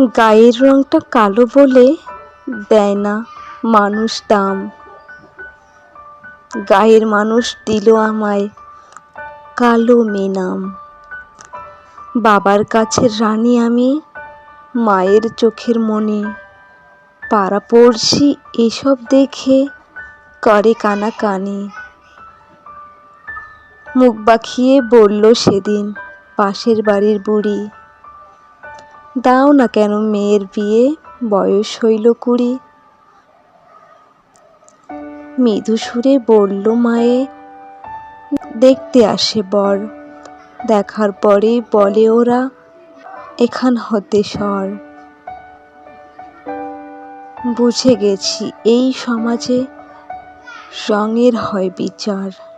গায়ের রংটা কালো বলে দেয় না মানুষ দাম। গায়ের মানুষ দিল আমায় কালো মেনাম। বাবার কাছে রানী আমি, মায়ের চোখের মনি পাড়া পড়শি এসব দেখে করে কানাকানি। মুখ বাখিয়ে বলল সেদিন পাশের বাড়ির বুড়ি দাও না কেন মেয়ের বিয়ে? বয়স হইল কুড়ি। মৃদু সুরে বলল, মায়ে, দেখতে আসে বর। দেখার পরেই বলে ওরা, এখান হতে সর। বুঝে গেছি, এই সমাজে রঙের হয় বিচার।